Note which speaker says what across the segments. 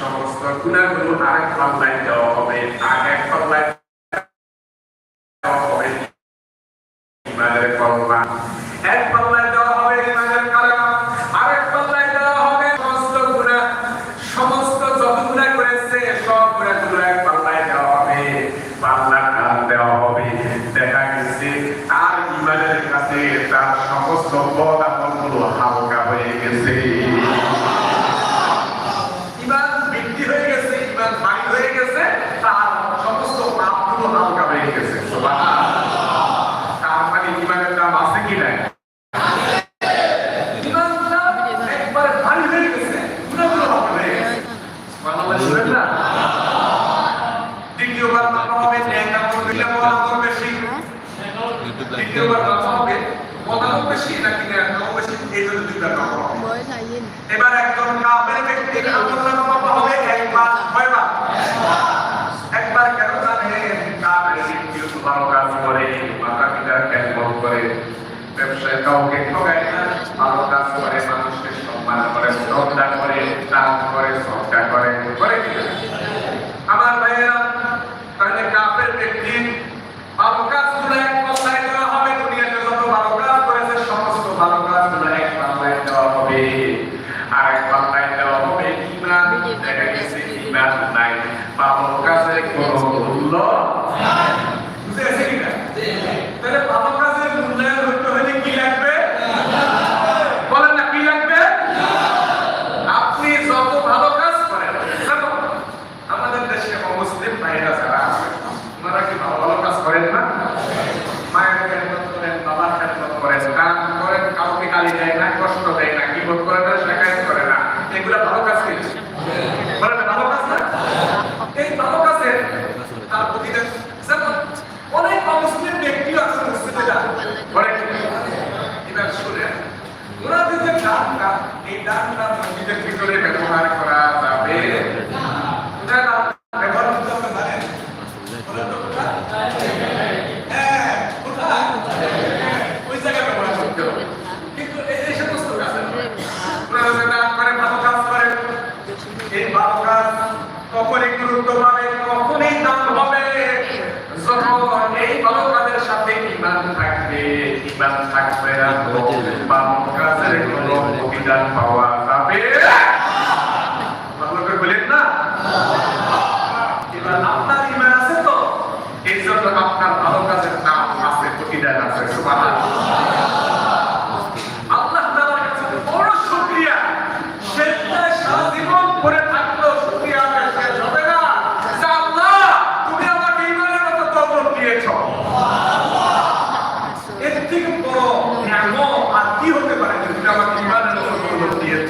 Speaker 1: সংস্থা গুণাগুলো আরেক পাল্লায় দেওয়া হবে। আর এক পাল্লায় একবার কেন জানেন তার কাজ করে মাতা পিতার জ্ঞান করে, ব্যবসায় কাউকে না, ভালো কাজ করে, মানুষকে সম্মান করে, শ্রদ্ধা করে, দান করে, শ্রদ্ধা করে করে কি ইসলাম থাকবে না বা কাজের কোনো অভিযান পাওয়া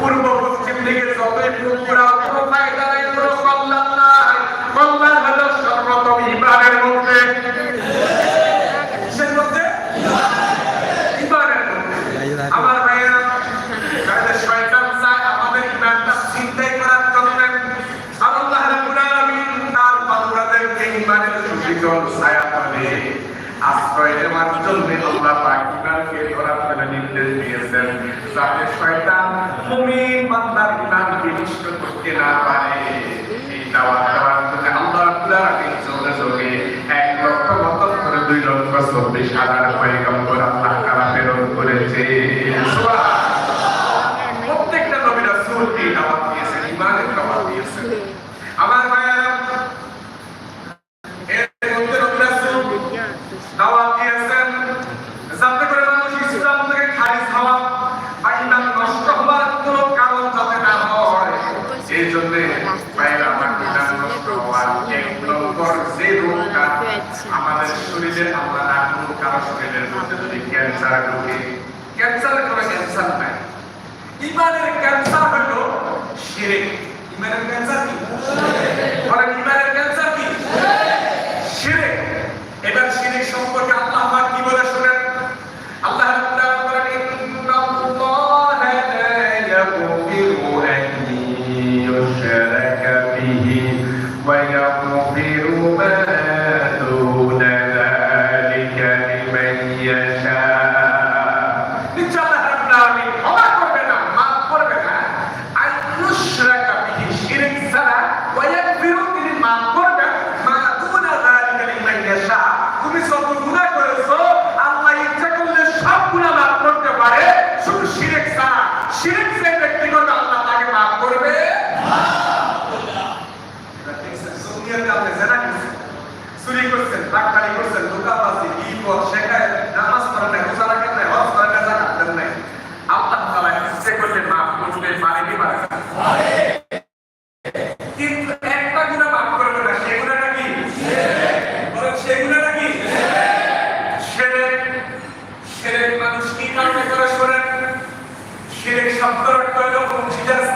Speaker 1: পূর্ব পশ্চিম দিকে যতই প্রোগ্রাম দিয়েছেন যাতে শয়তান মুমিন বান্দার গুনাহ বিনষ্ট করতে না পারে, এই দাওয়াত দেওয়ার জন্য আল্লাহ রাব্বুল আলামিন যোগে যোগে এক লক্ষ বছর করে দুই লক্ষ চব্বিশ হাজার পয়গম্বর আল্লাহ তাআলা প্রেরণ করেছে। সুবহান ঢুকে ক্যান্সার করে ক্যান্সার নাই ইমানের ক্যান্সার হলো শিরিক।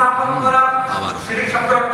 Speaker 1: স্থাপন করা আবার সংরক্ষণ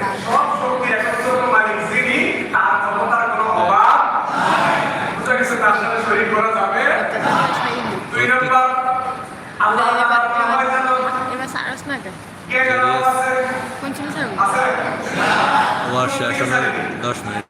Speaker 1: Yes. Ulaşa yaşamak, ulaşmaya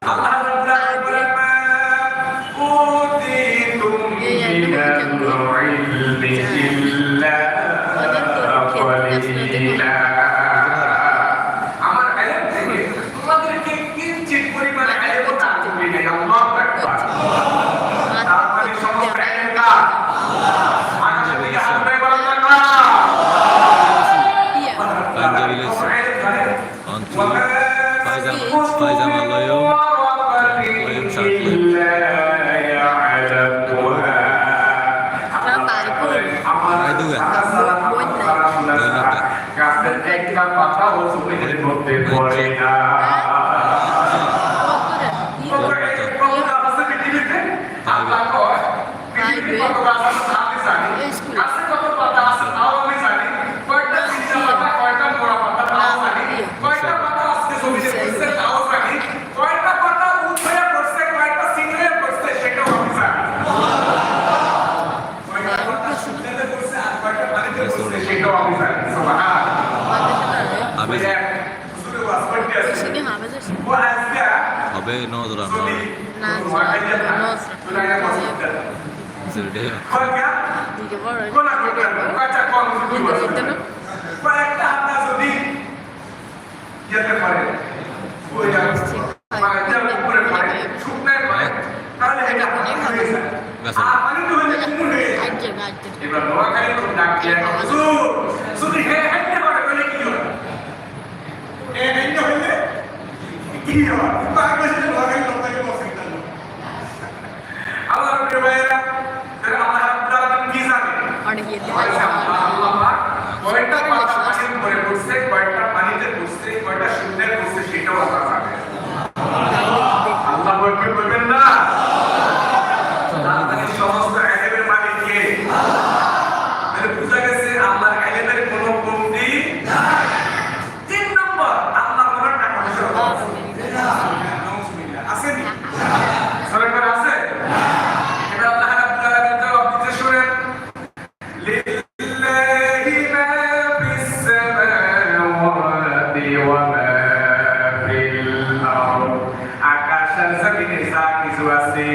Speaker 1: আছে।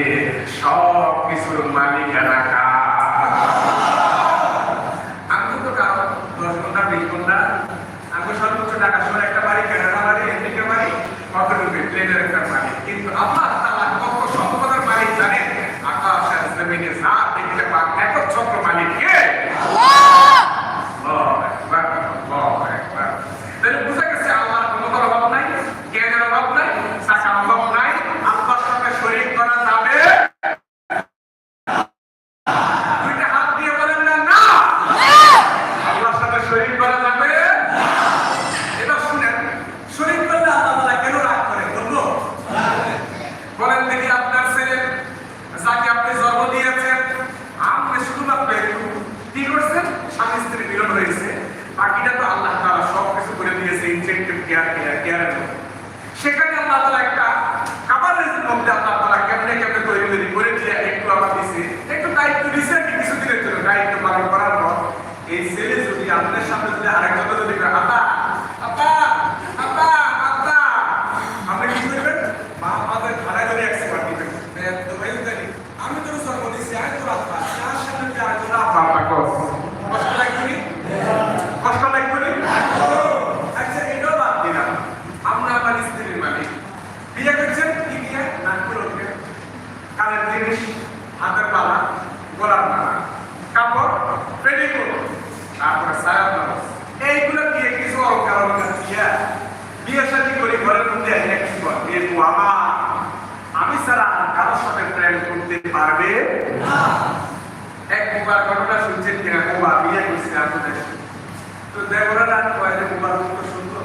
Speaker 1: Corona puede ocupar un asunto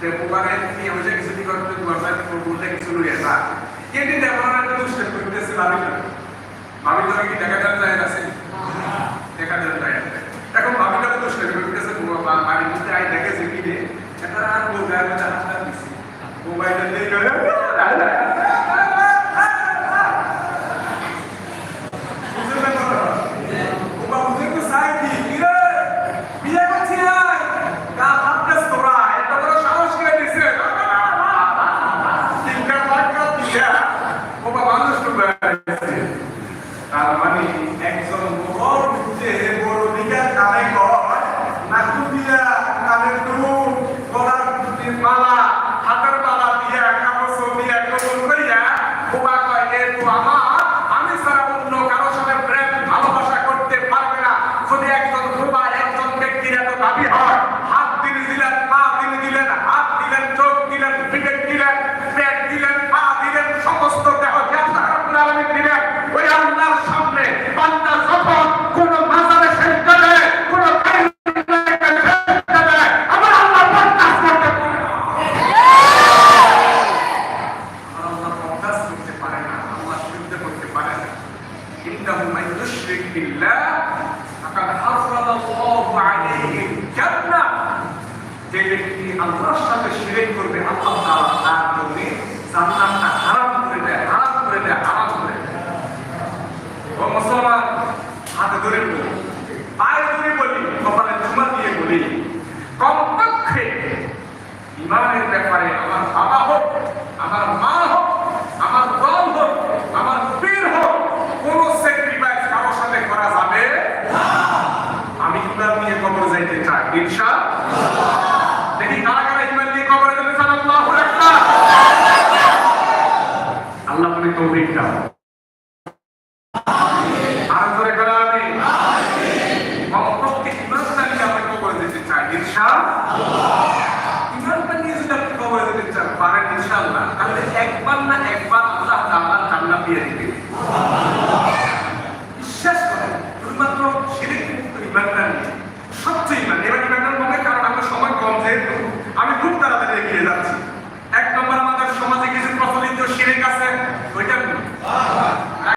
Speaker 1: de ocupar el día, mucha que se diga que tu hermano por mucha que se lo lleva. Y en el de Corona no lo usted permite se va a ver. ভাবি তো কি দেখা যান যায় আছে দেখা যান যায় এখন ভাবি তো তো সেটা করতেছে বা মানে মধ্যে আই দেখেছে কি রে এটা আর বোঝা যায় না হাতটা দিছি মোবাইলে দিয়ে গেল তার মানে একজন